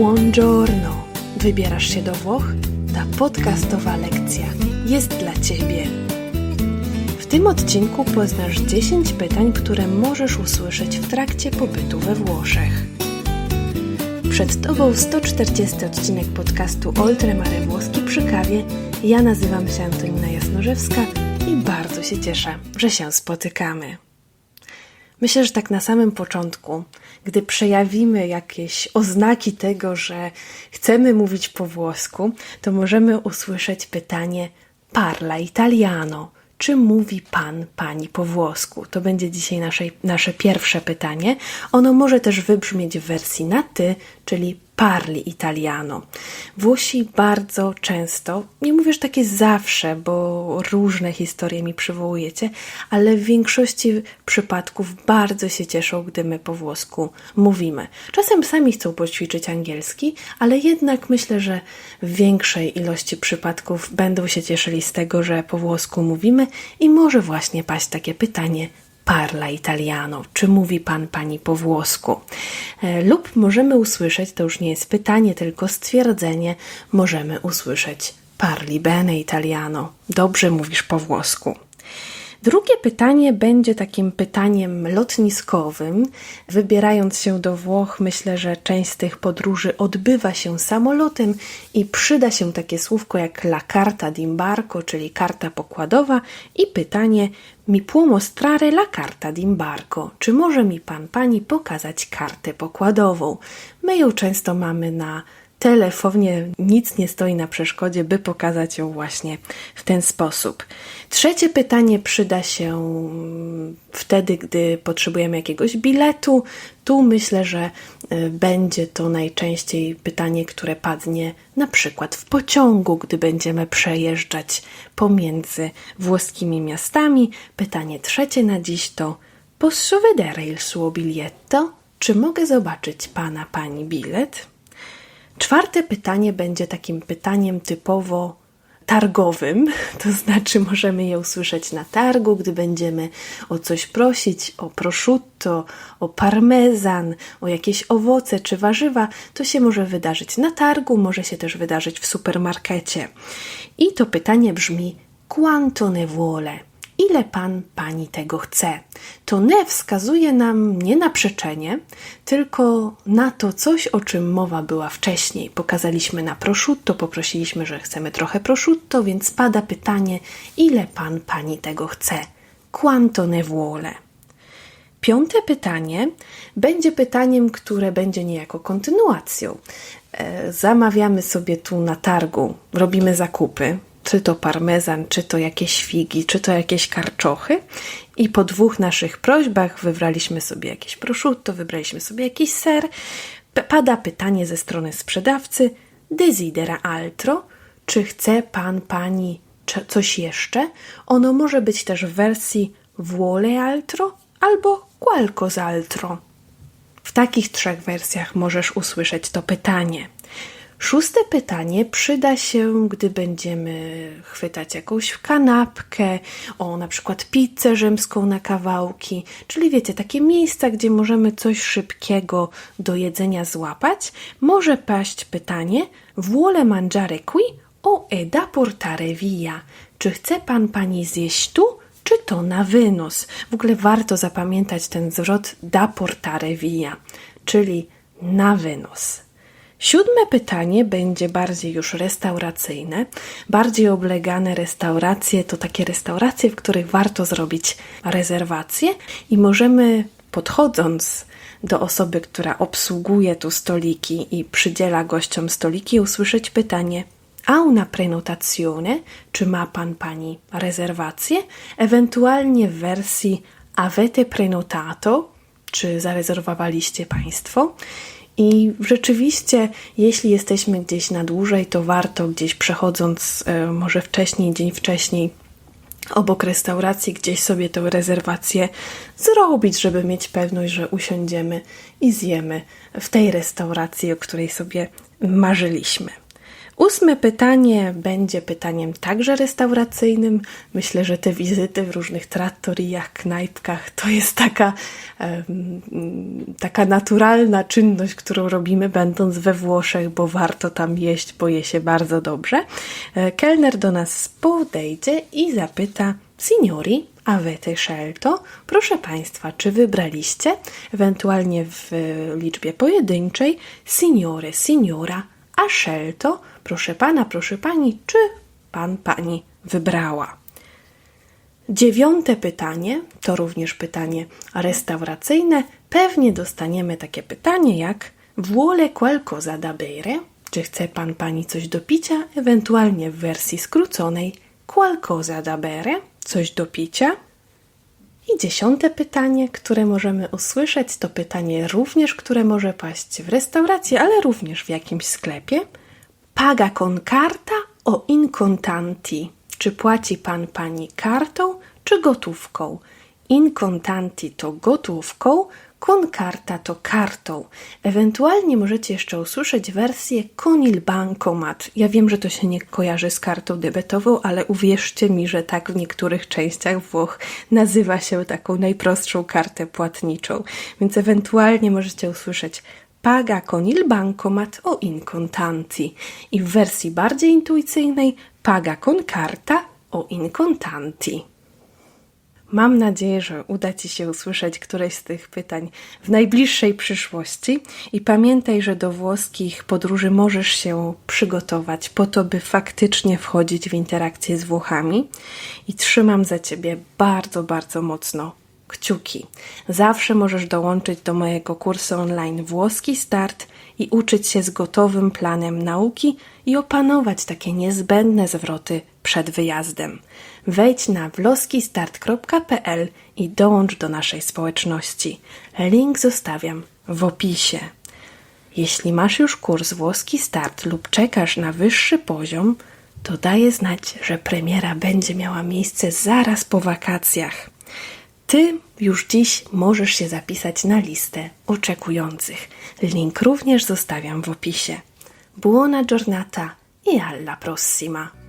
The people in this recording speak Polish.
Buongiorno! Wybierasz się do Włoch? Ta podcastowa lekcja jest dla Ciebie. W tym odcinku poznasz 10 pytań, które możesz usłyszeć w trakcie pobytu we Włoszech. Przed Tobą 140 odcinek podcastu Oltre Mare Włoski przy kawie. Ja nazywam się Antonina Jasnorzewska i bardzo się cieszę, że się spotykamy. Myślę, że tak na samym początku, gdy przejawimy jakieś oznaki tego, że chcemy mówić po włosku, to możemy usłyszeć pytanie parla italiano. Czy mówi pan, pani po włosku? To będzie dzisiaj nasze, nasze pierwsze pytanie. Ono może też wybrzmieć w wersji na ty, czyli parli italiano. Włosi bardzo często, nie mówię, że takie zawsze, bo różne historie mi przywołujecie, ale w większości przypadków bardzo się cieszą, gdy my po włosku mówimy. Czasem sami chcą poćwiczyć angielski, ale jednak myślę, że w większej ilości przypadków będą się cieszyli z tego, że po włosku mówimy i może właśnie paść takie pytanie, parla italiano, czy mówi pan pani po włosku. E, lub możemy usłyszeć, to już nie jest pytanie, tylko stwierdzenie, możemy usłyszeć parli bene italiano, dobrze mówisz po włosku. Drugie pytanie będzie takim pytaniem lotniskowym. Wybierając się do Włoch, myślę, że część z tych podróży odbywa się samolotem i przyda się takie słówko jak la carta d'imbarco, czyli karta pokładowa i pytanie mi può mostrare la carta d'imbarco? Czy może mi pan, pani pokazać kartę pokładową? My ją często mamy na telefonie nic nie stoi na przeszkodzie, by pokazać ją właśnie w ten sposób. Trzecie pytanie przyda się wtedy, gdy potrzebujemy jakiegoś biletu. Tu myślę, że y, będzie to najczęściej pytanie, które padnie na przykład w pociągu, gdy będziemy przejeżdżać pomiędzy włoskimi miastami. Pytanie trzecie na dziś to Posso vedere il suo biglietto? Czy mogę zobaczyć pana, pani bilet? Czwarte pytanie będzie takim pytaniem typowo targowym, to znaczy możemy je usłyszeć na targu, gdy będziemy o coś prosić, o prosciutto, o parmezan, o jakieś owoce czy warzywa, to się może wydarzyć na targu, może się też wydarzyć w supermarkecie. I to pytanie brzmi quanto ne vuole? Ile pan, pani tego chce. To ne wskazuje nam nie na przeczenie, tylko na to coś, o czym mowa była wcześniej. Pokazaliśmy na prosciutto, poprosiliśmy, że chcemy trochę prosciutto, więc pada pytanie, ile pan, pani tego chce. Quanto ne vuole? Piąte pytanie będzie pytaniem, które będzie niejako kontynuacją. E, zamawiamy sobie tu na targu, robimy zakupy, czy to parmezan, czy to jakieś figi, czy to jakieś karczochy. I po dwóch naszych prośbach wybraliśmy sobie jakieś prosciutto, wybraliśmy sobie jakiś ser. Pada pytanie ze strony sprzedawcy: Desidera altro? Czy chce pan, pani coś jeszcze? Ono może być też w wersji vuole altro albo qualcos'altro. W takich trzech wersjach możesz usłyszeć to pytanie. Szóste pytanie przyda się, gdy będziemy chwytać jakąś kanapkę, o na przykład pizzę rzymską na kawałki, czyli wiecie, takie miejsca, gdzie możemy coś szybkiego do jedzenia złapać. Może paść pytanie: Vuole mangiare qui o e da portare via? Czy chce pan pani zjeść tu? Czy to na wynos? W ogóle warto zapamiętać ten zwrot da portare via, czyli na wynos. Siódme pytanie będzie bardziej już restauracyjne. Bardziej oblegane restauracje to takie restauracje, w których warto zrobić rezerwację i możemy podchodząc do osoby, która obsługuje tu stoliki i przydziela gościom stoliki, usłyszeć pytanie: A una prenotazione? Czy ma pan pani rezerwację? Ewentualnie w wersji Avete prenotato? Czy zarezerwowaliście państwo? I rzeczywiście, jeśli jesteśmy gdzieś na dłużej, to warto gdzieś przechodząc, e, może wcześniej, dzień wcześniej, obok restauracji, gdzieś sobie tę rezerwację zrobić, żeby mieć pewność, że usiądziemy i zjemy w tej restauracji, o której sobie marzyliśmy. Ósme pytanie będzie pytaniem także restauracyjnym. Myślę, że te wizyty w różnych trattoriach, knajpkach to jest taka, taka naturalna czynność, którą robimy będąc we Włoszech, bo warto tam jeść, bo je się bardzo dobrze. E, Kelner do nas podejdzie i zapyta: Signori, avete scelto? Proszę Państwa, czy wybraliście? Ewentualnie w e, liczbie pojedynczej signore, signora, a scelto? Proszę Pana, proszę Pani, czy Pan, Pani wybrała? Dziewiąte pytanie to również pytanie restauracyjne. Pewnie dostaniemy takie pytanie jak Vuole qualcosa da bere? Czy chce pan pani coś do picia? Ewentualnie w wersji skróconej qualcosa da bere? Coś do picia? I dziesiąte pytanie, które możemy usłyszeć, to pytanie również, które może paść w restauracji, ale również w jakimś sklepie. Paga con carta o in contanti? Czy płaci pan pani kartą czy gotówką? In contanti to gotówką, con carta to kartą. Ewentualnie możecie jeszcze usłyszeć wersję con il bancomat. Ja wiem, że to się nie kojarzy z kartą debetową, ale uwierzcie mi, że tak w niektórych częściach Włoch nazywa się taką najprostszą kartę płatniczą. Więc ewentualnie możecie usłyszeć paga con il bancomat o in contanti. I w wersji bardziej intuicyjnej paga con carta o in contanti. Mam nadzieję, że uda Ci się usłyszeć któreś z tych pytań w najbliższej przyszłości i pamiętaj, że do włoskich podróży możesz się przygotować po to, by faktycznie wchodzić w interakcję z Włochami i trzymam za Ciebie bardzo, bardzo mocno kciuki. Zawsze możesz dołączyć do mojego kursu online Włoski Start i uczyć się z gotowym planem nauki i opanować takie niezbędne zwroty przed wyjazdem. Wejdź na wloskistart.pl i dołącz do naszej społeczności. Link zostawiam w opisie. Jeśli masz już kurs Włoski Start lub czekasz na wyższy poziom, to daję znać, że premiera będzie miała miejsce zaraz po wakacjach. Ty już dziś możesz się zapisać na listę oczekujących. Link również zostawiam w opisie. Buona giornata e alla prossima!